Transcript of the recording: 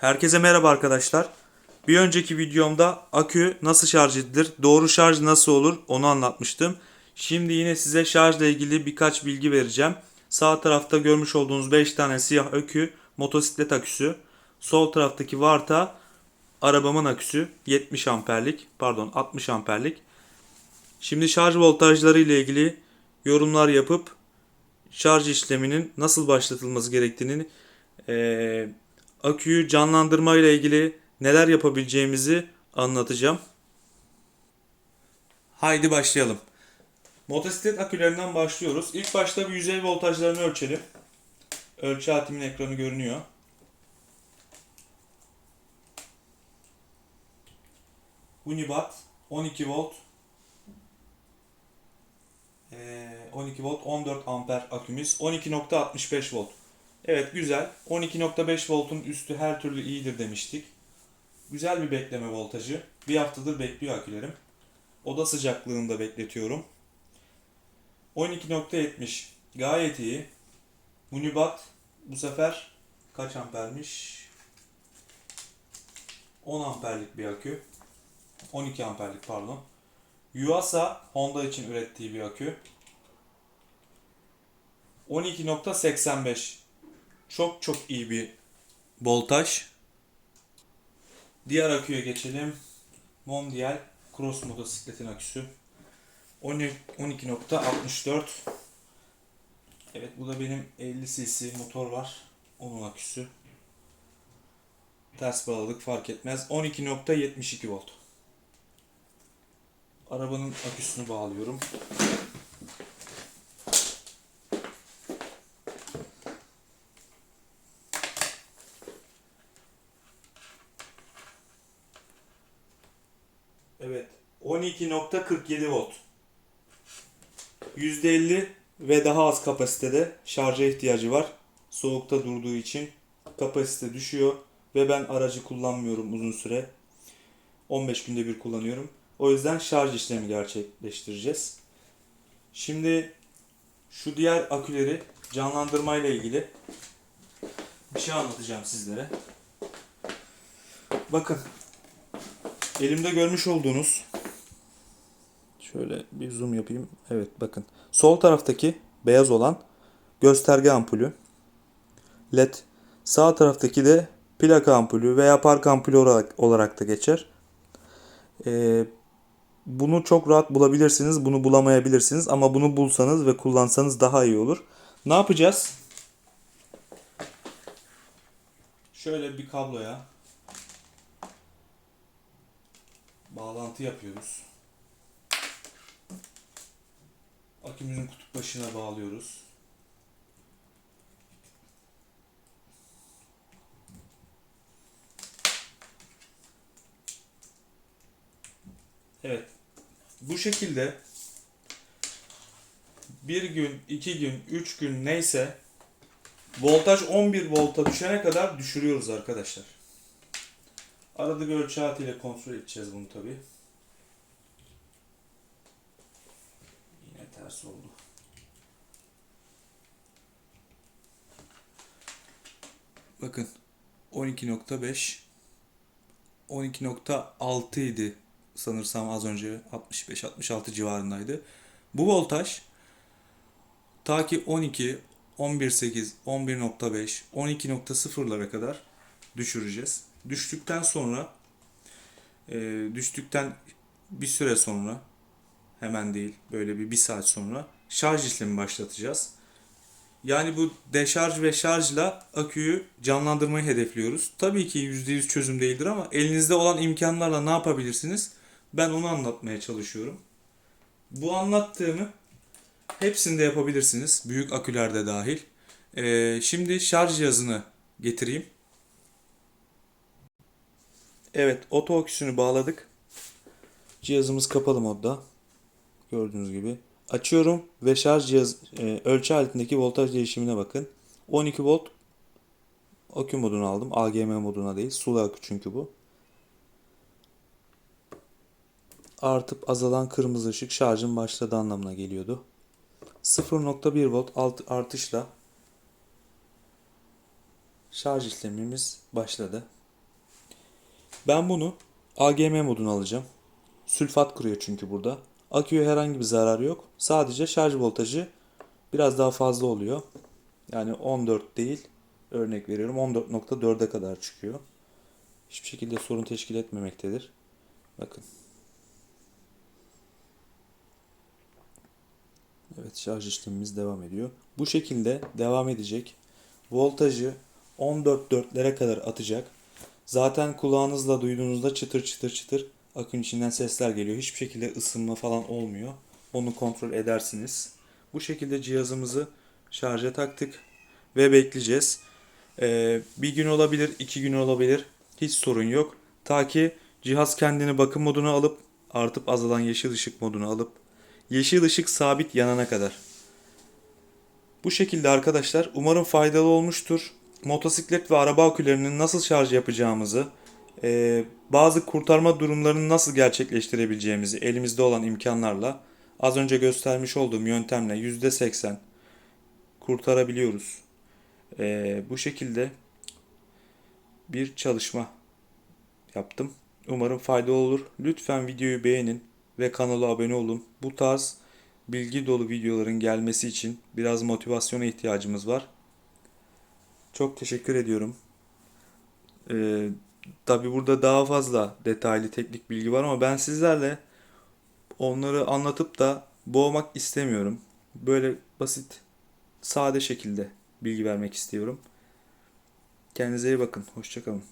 Herkese merhaba arkadaşlar. Bir önceki videomda akü nasıl şarj edilir, doğru şarj nasıl olur onu anlatmıştım. Şimdi yine size şarjla ilgili birkaç bilgi vereceğim. Sağ tarafta görmüş olduğunuz 5 tane siyah akü motosiklet aküsü. Sol taraftaki Varta arabamın aküsü 70 amperlik pardon 60 amperlik. Şimdi şarj voltajları ile ilgili yorumlar yapıp şarj işleminin nasıl başlatılması gerektiğini eee aküyü canlandırma ile ilgili neler yapabileceğimizi anlatacağım. Haydi başlayalım. Motosiklet akülerinden başlıyoruz. İlk başta bir yüzey voltajlarını ölçelim. Ölçü aletimin ekranı görünüyor. Unibat 12 volt Ee, 12 volt 14 amper akümüz 12.65 volt. Evet güzel. 12.5 voltun üstü her türlü iyidir demiştik. Güzel bir bekleme voltajı. Bir haftadır bekliyor akülerim. Oda sıcaklığında bekletiyorum. 12.70 gayet iyi. Unibat bu sefer kaç ampermiş? 10 amperlik bir akü. 12 amperlik pardon. Yuasa Honda için ürettiği bir akü. 12.85 çok çok iyi bir voltaj. Diğer aküye geçelim. Mondial Cross motosikletin aküsü. 12 12.64 Evet bu da benim 50 cc motor var. Onun aküsü. Ters bağladık fark etmez. 12.72 volt. Arabanın aküsünü bağlıyorum. Evet. 12.47 volt. %50 ve daha az kapasitede şarja ihtiyacı var. Soğukta durduğu için kapasite düşüyor ve ben aracı kullanmıyorum uzun süre. 15 günde bir kullanıyorum. O yüzden şarj işlemi gerçekleştireceğiz. Şimdi şu diğer aküleri canlandırma ile ilgili bir şey anlatacağım sizlere. Bakın Elimde görmüş olduğunuz şöyle bir zoom yapayım. Evet bakın. Sol taraftaki beyaz olan gösterge ampulü. LED. Sağ taraftaki de plaka ampulü veya park ampulü olarak, olarak da geçer. Ee, bunu çok rahat bulabilirsiniz. Bunu bulamayabilirsiniz. Ama bunu bulsanız ve kullansanız daha iyi olur. Ne yapacağız? Şöyle bir kabloya bağlantı yapıyoruz. Akümüzün kutup başına bağlıyoruz. Evet. Bu şekilde bir gün, iki gün, üç gün neyse voltaj 11 volta düşene kadar düşürüyoruz arkadaşlar. Arada bir ölçü aletiyle kontrol edeceğiz bunu tabi. Yine ters oldu. Bakın 12.5 12.6 idi sanırsam az önce 65-66 civarındaydı. Bu voltaj ta ki 12, 11.8, 11.5, 12.0'lara kadar düşüreceğiz. Düştükten sonra e, düştükten bir süre sonra hemen değil böyle bir bir saat sonra şarj işlemi başlatacağız. Yani bu deşarj ve şarjla aküyü canlandırmayı hedefliyoruz. Tabii ki %100 çözüm değildir ama elinizde olan imkanlarla ne yapabilirsiniz? Ben onu anlatmaya çalışıyorum. Bu anlattığımı hepsinde yapabilirsiniz. Büyük akülerde dahil. Ee, şimdi şarj cihazını getireyim. Evet, oto aküsünü bağladık. Cihazımız kapalı modda. Gördüğünüz gibi. Açıyorum ve şarj cihaz e, ölçü aletindeki voltaj değişimine bakın. 12 volt akü modunu aldım. AGM moduna değil. Sulu akü çünkü bu. Artıp azalan kırmızı ışık şarjın başladı anlamına geliyordu. 0.1 volt alt artışla şarj işlemimiz başladı. Ben bunu AGM moduna alacağım. Sülfat kuruyor çünkü burada. Aküye herhangi bir zarar yok. Sadece şarj voltajı biraz daha fazla oluyor. Yani 14 değil. Örnek veriyorum 14.4'e kadar çıkıyor. Hiçbir şekilde sorun teşkil etmemektedir. Bakın. Evet şarj işlemimiz devam ediyor. Bu şekilde devam edecek. Voltajı 14.4'lere kadar atacak. Zaten kulağınızla duyduğunuzda çıtır çıtır çıtır akün içinden sesler geliyor. Hiçbir şekilde ısınma falan olmuyor. Onu kontrol edersiniz. Bu şekilde cihazımızı şarja taktık ve bekleyeceğiz. Ee, bir gün olabilir, iki gün olabilir. Hiç sorun yok. Ta ki cihaz kendini bakım moduna alıp artıp azalan yeşil ışık moduna alıp yeşil ışık sabit yanana kadar. Bu şekilde arkadaşlar umarım faydalı olmuştur. Motosiklet ve araba akülerinin nasıl şarj yapacağımızı, e, bazı kurtarma durumlarını nasıl gerçekleştirebileceğimizi elimizde olan imkanlarla az önce göstermiş olduğum yöntemle %80 kurtarabiliyoruz. E, bu şekilde bir çalışma yaptım. Umarım faydalı olur. Lütfen videoyu beğenin ve kanala abone olun. Bu tarz bilgi dolu videoların gelmesi için biraz motivasyona ihtiyacımız var. Çok teşekkür ediyorum. Ee, tabii burada daha fazla detaylı teknik bilgi var ama ben sizlerle onları anlatıp da boğmak istemiyorum. Böyle basit, sade şekilde bilgi vermek istiyorum. Kendinize iyi bakın. Hoşçakalın.